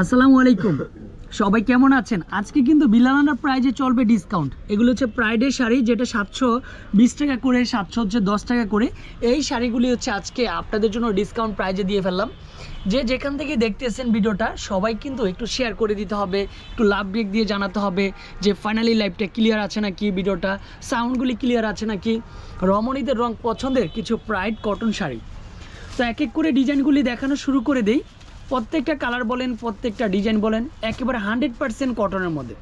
আসসালামু আলাইকুম। সবাই কেমন আছেন? আজকে কিন্তু বিলালানা প্রাইজে চলবে ডিসকাউন্ট এগুলো হচ্ছে প্রাইডের শাড়ি, যেটা সাতশো বিশ টাকা করে, সাতশো হচ্ছে দশ টাকা করে। এই শাড়িগুলি হচ্ছে আজকে আপনাদের জন্য ডিসকাউন্ট প্রাইজে দিয়ে ফেললাম। যে যেখান থেকে দেখতেছেন ভিডিওটা, সবাই কিন্তু একটু শেয়ার করে দিতে হবে, একটু লাভ ব্রেক দিয়ে জানাতে হবে যে ফাইনালি লাইভটা ক্লিয়ার আছে নাকি ভিডিওটা সাউন্ডগুলি ক্লিয়ার আছে নাকি? রমণীদের রং পছন্দের কিছু প্রাইড কটন শাড়ি। তো এক এক করে ডিজাইনগুলি দেখানো শুরু করে দেই। প্রত্যেকটা কালার বলেন, প্রত্যেকটা ডিজাইন বলেন, একেবারে হান্ড্রেড পার্সেন্ট কটনের মধ্যে।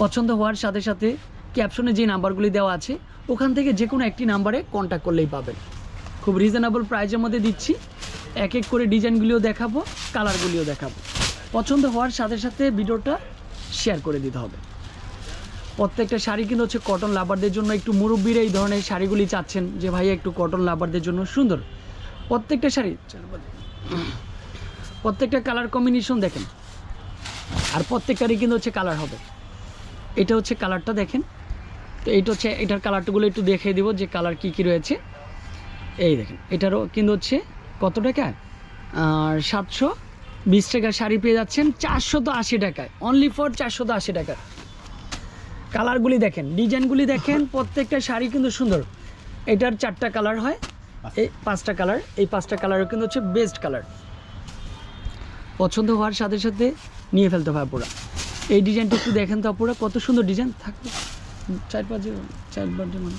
পছন্দ হওয়ার সাথে সাথে ক্যাপশনে যে নাম্বারগুলি দেওয়া আছে, ওখান থেকে যে কোনো একটি নাম্বারে কন্ট্যাক্ট করলেই পাবেন। খুব রিজনেবল প্রাইজের মধ্যে দিচ্ছি। এক এক করে ডিজাইনগুলিও দেখাবো কালারগুলিও দেখাবো। পছন্দ হওয়ার সাথে সাথে ভিডিওটা শেয়ার করে দিতে হবে। প্রত্যেকটা শাড়ি কিন্তু হচ্ছে কটন লাভারদের জন্য একটু মুরব্বীরা এই ধরনের শাড়িগুলি চাচ্ছেন যে ভাই একটু কটন লাভারদের জন্য সুন্দর। প্রত্যেকটা শাড়ি প্রত্যেকটা কালার কম্বিনেশন দেখেন। আর প্রত্যেকটারই কিন্তু হচ্ছে কালার হবে। এটা হচ্ছে কালারটা দেখেন। তো এইটা হচ্ছে, এটার কালারগুলো একটু দেখিয়ে দেবো যে কালার কি কি রয়েছে। এই দেখেন, এটারও কিন্তু হচ্ছে কত টাকা আর সাতশো বিশ টাকার শাড়ি পেয়ে যাচ্ছেন চারশো তো আশি টাকায়। অনলি ফর চারশো তো আশি টাকা কালারগুলি দেখেন ডিজাইনগুলি দেখেন, প্রত্যেকটা শাড়ি কিন্তু সুন্দর। এটার চারটা কালার হয়। এই পাঁচটা কালার, এই পাঁচটা কালারও কিন্তু হচ্ছে বেস্ট কালার। পছন্দ হওয়ার সাথে সাথে নিয়ে ফেলতে হয় পুরা এই ডিজাইনটা একটু দেখেন তো পুরো কত সুন্দর ডিজাইন থাকবে। চার পাঁচে চার পাঁচে মানে।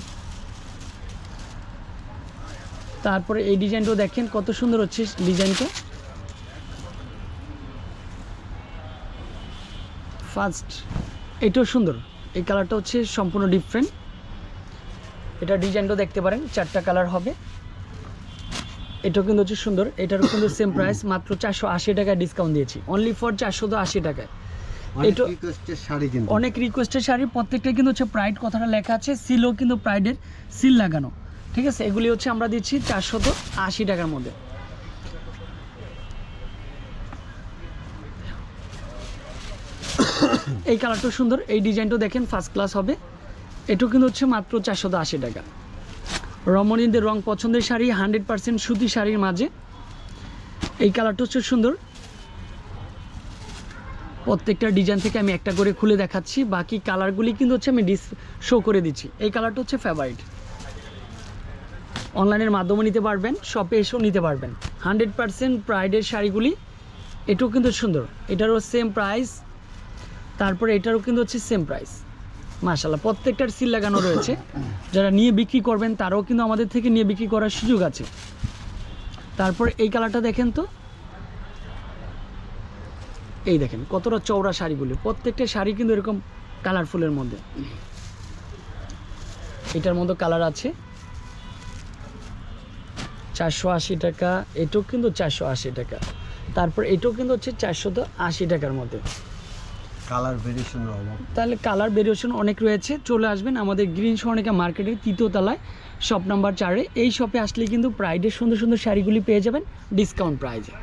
তারপরে এই ডিজাইনটাও দেখেন কত সুন্দর হচ্ছে ডিজাইনটা। ফার্স্ট, এটাও সুন্দর। এই কালারটা হচ্ছে সম্পূর্ণ ডিফারেন্ট। এটা ডিজাইনটাও দেখতে পারেন, চারটা কালার হবে। এটাও কিন্তু হচ্ছে সুন্দর। এটারও কিন্তু সেম প্রাইস মাত্র চারশো আশি টাকায় ডিসকাউন্ট দিয়েছি। অনলি ফর চারশো তো আশি টাকায়। অনেক এটা- রিকোয়েস্টের শাড়ি কিন্তু। অনেক রিকোয়েস্টের শাড়ি প্রত্যেকটা কিন্তু হচ্ছে প্রাইড কথাটা লেখা আছে সিলও কিন্তু প্রাইডের সিল লাগানো। ঠিক আছে? এগুলি হচ্ছে আমরা দিচ্ছি চারশত আশি টাকার মধ্যে। এই কালারটা সুন্দর এই ডিজাইনটা দেখেন ফার্স্ট ক্লাস হবে। এটাও কিন্তু হচ্ছে মাত্র চারশত আশি টাকা। রমণীদের রং পছন্দের শাড়ি হান্ড্রেড পার্সেন্ট সুতি শাড়ির মাঝে। এই কালারটা হচ্ছে সুন্দর। প্রত্যেকটা ডিজাইন থেকে আমি একটা করে খুলে দেখাচ্ছি। বাকি কালারগুলি কিন্তু হচ্ছে আমি ডিস শো করে দিচ্ছি। এই কালারটা হচ্ছে ফেভারিট অনলাইনের মাধ্যমে নিতে পারবেন শপে এসেও নিতে পারবেন। হান্ড্রেড পারসেন্ট প্রাইডের শাড়িগুলি, এটাও কিন্তু সুন্দর। এটারও সেম প্রাইস তারপরে এটারও কিন্তু হচ্ছে সেম প্রাইস মাশাল্লাহ প্রত্যেকটার সিল লাগানো রয়েছে। যারা নিয়ে বিক্রি করবেন, তারাও কিন্তু আমাদের থেকে নিয়ে বিক্রি করার সুযোগ আছে। তারপর এই কালারটা দেখেন তো। এই দেখেন, কতটা চওড়া শাড়িগুলি। প্রত্যেকটা শাড়ি কিন্তু এরকম কালারফুলের মধ্যে। এটার মধ্যে কালার আছে। চারশো আশি টাকা, এটাও কিন্তু চারশো আশি টাকা। তারপর এটাও কিন্তু হচ্ছে চারশো আশি টাকার মধ্যে। কালার তাহলে কালার ভেরিয়েশন অনেক রয়েছে, চলে আসবেন আমাদের গ্রিন সর্ণিকা মার্কেটের তৃতীয় তলায় শপ নাম্বার চারে। এই শপে আসলে কিন্তু প্রাইডের সুন্দর সুন্দর শাড়িগুলি পেয়ে যাবেন ডিসকাউন্ট প্রাইজে